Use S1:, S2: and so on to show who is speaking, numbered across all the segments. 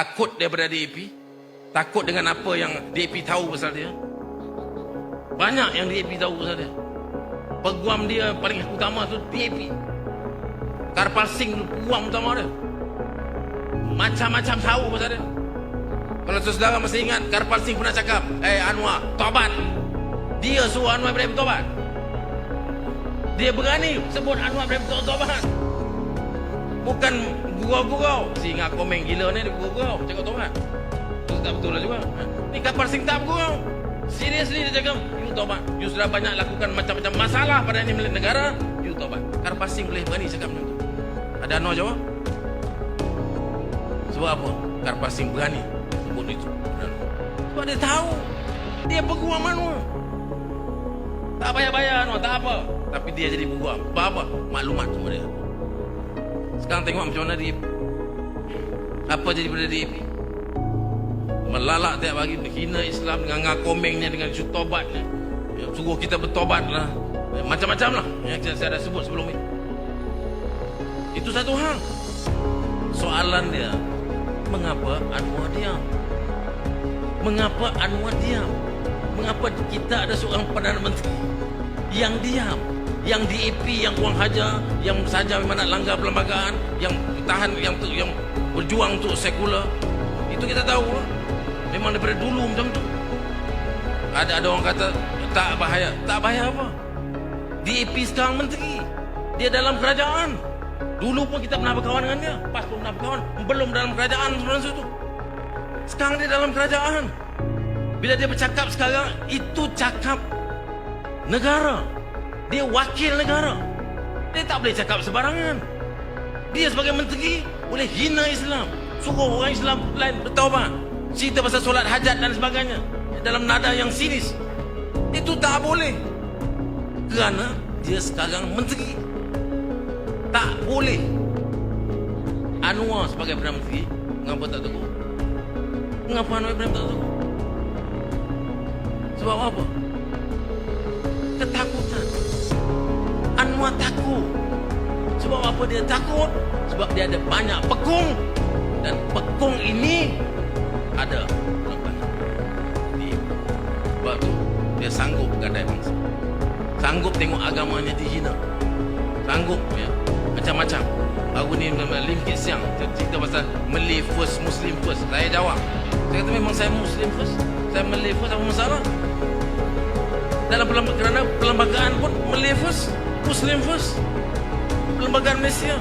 S1: Takut daripada DAP. Takut dengan apa yang DAP tahu pasal dia. Banyak yang DAP tahu pasal dia. Peguam dia paling utama tu DAP. Karpal Singh tu peguam utama dia. Macam-macam tahu pasal dia. Kalau saudara masih ingat Karpal Singh pernah cakap, "Eh Anwar, tobat." Dia suruh Anwar Ibrahim tobat. Dia berani sebut Anwar Ibrahim tobat. Bukan gurau-gurau. Singa komen gila ni dia gurau-gurau. Cakap tobat. Itu tak betul lah juga. Ni Karpal Singh tak bergurau. Seriously dia cakap, you tobat. You sudah banyak lakukan macam-macam masalah pada ini milik negara. You tobat. Karpal Singh boleh berani cakap macam tu. Ada Anwar jawab? Sebab apa? Karpal Singh berani sebut itu. Sebab dia tahu. Dia peguam Anwar. Tak bayar-bayar Anwar, tak apa. Tapi dia jadi peguam. Sebab apa? Maklumat semua dia. Sekarang tengok macam mana dia. Apa jadi pada DAP? Melalak tiap hari, menghina Islam dengan ngakomengnya, dengan isu tobatnya. Ya, suruh kita bertobat lah. Ya, macam-macam lah yang saya, dah sebut sebelum ini. Itu satu hal. Soalan dia, mengapa Anwar diam? Mengapa Anwar diam? Mengapa kita ada seorang Perdana Menteri yang diam? Yang DAP, yang buang hajar, yang saja memang nak langgar perlembagaan, yang tahan, yang yang berjuang untuk sekular. Itu kita tahu lah. Memang daripada dulu macam tu. Ada ada orang kata tak bahaya. Tak bahaya apa? DAP sekarang menteri. Dia dalam kerajaan. Dulu pun kita pernah berkawan dengan dia. Pas pun pernah berkawan. Belum dalam kerajaan sebenarnya itu. Sekarang dia dalam kerajaan. Bila dia bercakap sekarang, itu cakap negara. Dia wakil negara. Dia tak boleh cakap sebarangan. Dia sebagai menteri boleh hina Islam. Suruh orang Islam lain bertaubat. Cerita pasal solat hajat dan sebagainya. Dalam nada yang sinis. Itu tak boleh. Kerana dia sekarang menteri. Tak boleh. Anwar sebagai Perdana Menteri, mengapa tak tegur? Mengapa Anwar Ibrahim tak tegur? Sebab apa? Takut. Sebab apa dia takut? Sebab dia ada banyak pekung. Dan pekung ini ada. Sebab tu dia sanggup gadai bangsa. Sanggup tengok agamanya dihina. Sanggup ya. Macam-macam. Baru ni memang Lim Kit Siang cerita pasal Malay first, Muslim first. Saya jawab. Saya kata memang saya Muslim first. Saya Malay first, apa masalah? Dalam perlembagaan, perlembagaan pun Malay first, Muslim first. Perlembagaan Malaysia.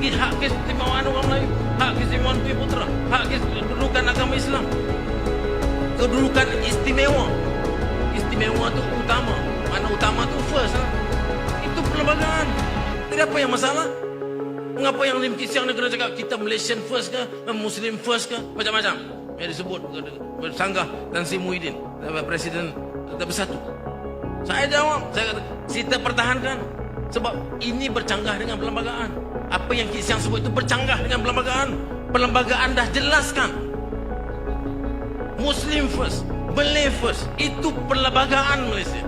S1: Ini hak keistimewaan orang Melayu. Hak keistimewaan Bumi Putra. Hak kedudukan agama Islam. Kedudukan istimewa. Istimewa tu utama. Mana utama tu first lah. Itu perlembagaan. Tidak apa yang masalah. Mengapa yang Lim Kisiang ni kena cakap kita Malaysian first ke, Muslim first ke, macam-macam. Yang disebut bersanggah dan Sri Muhyiddin, Presiden bersatu. Saya jawab, saya kata, kita pertahankan. Sebab ini bercanggah dengan perlembagaan. Apa yang Kisiang sebut itu bercanggah dengan perlembagaan. Perlembagaan dah jelaskan. Muslim first, Malay first. Itu perlembagaan Malaysia.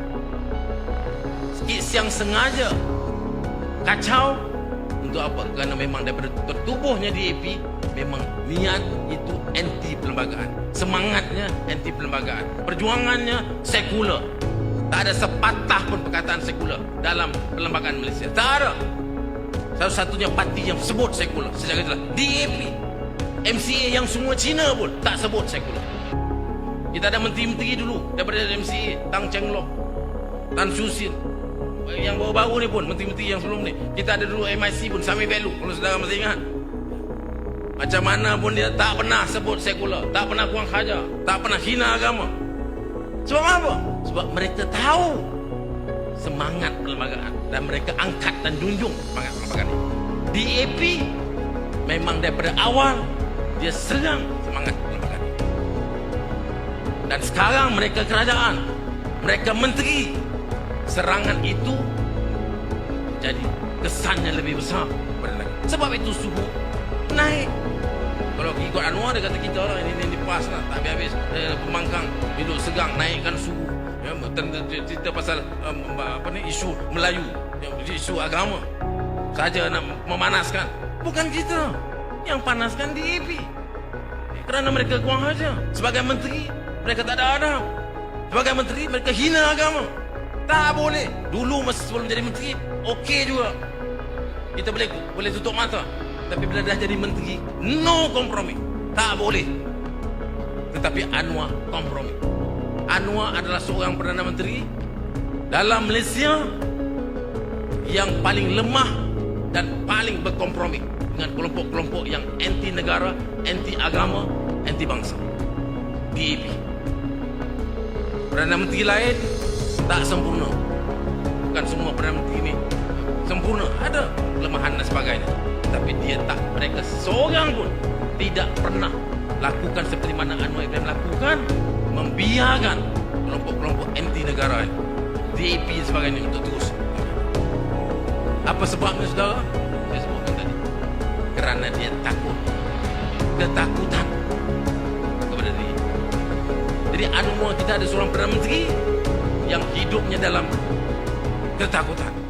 S1: Kisiang sengaja kacau untuk apa? Kerana memang daripada tertubuhnya DAP memang niat itu anti perlembagaan. Semangatnya anti perlembagaan. Perjuangannya sekular. Tak ada sepatah pun perkataan sekular dalam perlembagaan Malaysia. Tak ada. Satu-satunya parti yang sebut sekular secara jelas. DAP. MCA yang semua Cina pun tak sebut sekular. Kita ada menteri-menteri dulu daripada MCA. Tang Cheng Lock. Tan Shu Sin. Yang baru-baru ni pun, menteri-menteri yang sebelum ni. Kita ada dulu MIC pun, Sami Velu. Kalau saudara masih ingat. Macam mana pun dia tak pernah sebut sekular. Tak pernah buang hajar. Tak pernah hina agama. Sebab apa? Sebab mereka tahu semangat perlembagaan. Dan mereka angkat dan junjung semangat perlembagaan ini. DAP memang daripada awal dia serang semangat perlembagaan ini. Dan sekarang mereka kerajaan. Mereka menteri. Serangan itu jadi kesannya lebih besar. Sebab itu suhu naik. Kalau ikut Anwar dia kata kita orang ini, ini, pas lah. Tak habis-habis eh, pemangkang hidup segang naikkan suhu. Ya, cerita pasal um, apa ni isu Melayu, isu agama saja nak memanaskan. Bukan kita yang panaskan DAP. kerana mereka kurang ajar. Sebagai menteri, mereka tak ada adab. Sebagai menteri, mereka hina agama. Tak boleh. Dulu masa sebelum jadi menteri, okey juga. Kita boleh boleh tutup mata. Tapi bila dah jadi menteri, no kompromi. Tak boleh. Tetapi Anwar kompromi. Anwar adalah seorang Perdana Menteri dalam Malaysia yang paling lemah dan paling berkompromi dengan kelompok-kelompok yang anti negara, anti agama, anti bangsa. DAP. Perdana Menteri lain tak sempurna. Bukan semua Perdana Menteri ini sempurna. Ada kelemahan dan sebagainya. Tapi dia tak, mereka seorang pun tidak pernah lakukan seperti mana Anwar Ibrahim lakukan. Membiarkan kelompok-kelompok anti negara. DAP dan sebagainya untuk terus. Apa sebabnya saudara? Saya sebutkan tadi. Kerana dia takut. Ketakutan kepada diri. Jadi Anwar kita ada seorang Perdana Menteri yang hidupnya dalam ketakutan.